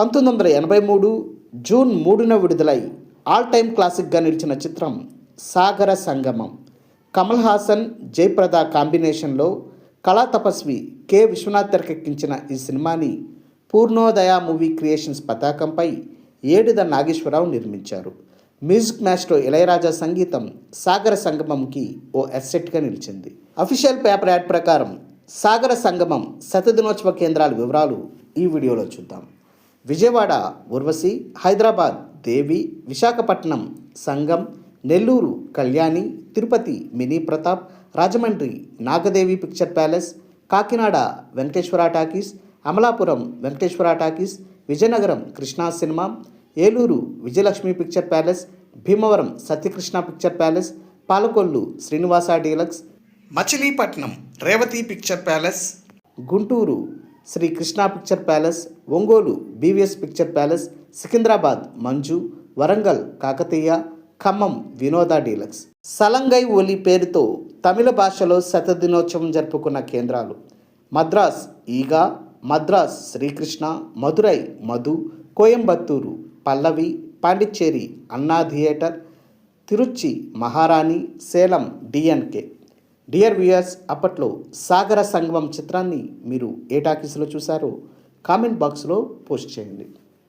పంతొమ్మిది వందల ఎనభై మూడు జూన్ మూడున విడుదలై ఆల్ టైమ్ క్లాసిక్గా నిలిచిన చిత్రం సాగర సంగమం. కమల్ హాసన్ జయప్రద కాంబినేషన్లో కళా తపస్వి కె. విశ్వనాథ్ తెరకెక్కించిన ఈ సినిమాని పూర్ణోదయ మూవీ క్రియేషన్స్ పతాకంపై ఏడుద నాగేశ్వరరావు నిర్మించారు. మ్యూజిక్ మ్యాచ్లో ఇళయరాజా సంగీతం సాగర సంగమంకి ఓ ఎస్సెట్గా నిలిచింది. అఫీషియల్ పేపర్ యాడ్ ప్రకారం సాగర సంగమం శతదినోత్సవ కేంద్రాల వివరాలు ఈ వీడియోలో చూద్దాం. Vijayawada Urvashi Hyderabad Devi Visakhapatnam Sangam Nellore Kalyani Tirupati mini Pratap Rajahmundry Nagadevi picture palace Kakinada Venkateswara talkies Amalapuram Venkateswara talkies Vizianagaram Krishna cinema Eluru Vijayalakshmi picture palace Bhimavaram Satyakrishna picture palace Palakollu Srinivasa deluxe Machilipatnam Revathi picture palace Guntur Sri Krishna picture palace Ongole BVS picture palace Secunderabad Manju Warangal Kakatiya Khammam Vinoda deluxe. Salangai Oli పేరుతో తమిళ భాషలో శతదినోత్సవం జరుపుకున్న కేంద్రాలు మద్రాస్ ఈగా మద్రాస్ శ్రీకృష్ణ మధురై మధు కోయంబత్తూరు పల్లవి పాండిచ్చేరి అన్నా theatre Trichy మహారాణి Salem DNK dear viewers అప్పట్లో సాగర సంగమం చిత్రాన్ని మీరు ఏ టాకీస్లో చూసారో కామెంట్ బాక్స్లో పోస్ట్ చేయండి.